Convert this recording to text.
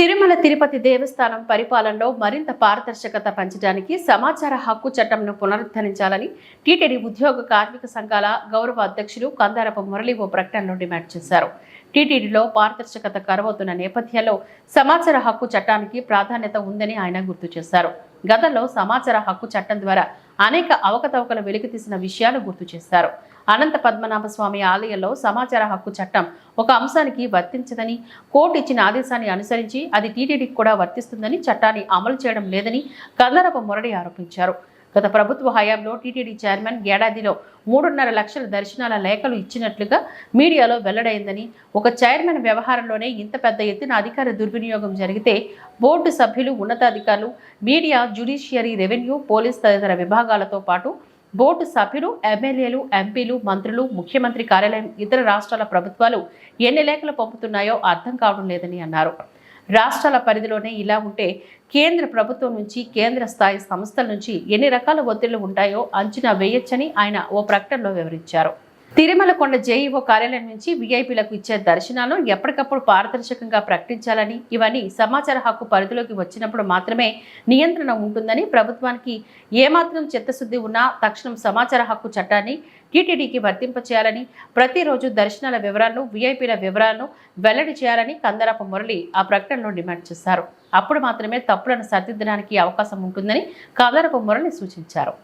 తిరుమల తిరుపతి దేవస్థానం పరిపాలనలో మరింత పారదర్శకత పెంచడానికి సమాచార హక్కు చట్టంను పునరుద్ధరించాలని టీటీడీ ఉద్యోగ కార్మిక సంఘాల గౌరవ అధ్యక్షులు కందారపు మురళి ఓ ప్రకటనలో డిమాండ్ చేశారు. టీటీడీలో పారదర్శకత కరువవుతున్న నేపథ్యంలో సమాచార హక్కు చట్టానికి ప్రాధాన్యత ఉందని ఆయన గుర్తు చేశారు. గతంలో సమాచార హక్కు చట్టం ద్వారా అనేక అవకతవకలు వెలికితీసిన విషయాలు గుర్తు చేశారు. అనంత పద్మనాభ స్వామి ఆలయంలో సమాచార హక్కు చట్టం ఒక అంశానికి వర్తించదని కోర్టు ఇచ్చిన ఆదేశాన్ని అనుసరించి అది టీటీడీకి కూడా వర్తిస్తుందని చట్టాన్ని అమలు చేయడం లేదని కందరపు మురళి ఆరోపించారు. గత ప్రభుత్వ హయాంలో టీటీడీ చైర్మన్ ఏడాదిలో మూడున్నర లక్షల దర్శనాల లేఖలు ఇచ్చినట్లుగా మీడియాలో వెల్లడైందని ఒక చైర్మన్ వ్యవహారంలోనే ఇంత పెద్ద ఎత్తున అధికార దుర్వినియోగం జరిగితే బోర్డు సభ్యులు ఉన్నతాధికారులు మీడియా జ్యుడిషియరీ రెవెన్యూ పోలీస్ తదితర విభాగాలతో పాటు బోర్డు సభ్యులు ఎమ్మెల్యేలు ఎంపీలు మంత్రులు ముఖ్యమంత్రి కార్యాలయం ఇతర రాష్ట్రాల ప్రభుత్వాలు ఎన్ని లేఖలు పంపుతున్నాయో అర్థం కావడం లేదని అన్నారు. రాష్ట్రాల పరిధిలోనే ఇలా ఉంటే కేంద్ర ప్రభుత్వం నుంచి కేంద్ర స్థాయి సంస్థల నుంచి ఎన్ని రకాల ఒత్తిళ్ళు ఉంటాయో అంచనా వేయొచ్చని ఆయన ఓ ప్రకటనలో వివరించారు. తిరుమల కొండ జేఈఓ కార్యాలయం నుంచి వీఐపీలకు ఇచ్చే దర్శనాలు ఎప్పటికప్పుడు పారదర్శకంగా ప్రకటించాలని ఇవన్నీ సమాచార హక్కు పరిధిలోకి వచ్చినప్పుడు మాత్రమే నియంత్రణ ఉంటుందని ప్రభుత్వానికి ఏమాత్రం చిత్తశుద్ధి ఉన్నా తక్షణం సమాచార హక్కు చట్టాన్ని టీటీడీకి వర్తింపచేయాలని ప్రతిరోజు దర్శనాల వివరాలను వీఐపీల వివరాలను వెల్లడి చేయాలని కందరాప మురళి ఆ ప్రకటనలో డిమాండ్ చేశారు. అప్పుడు మాత్రమే తప్పులను సరిదిద్దడానికి అవకాశం ఉంటుందని కందరపు మురళి సూచించారు.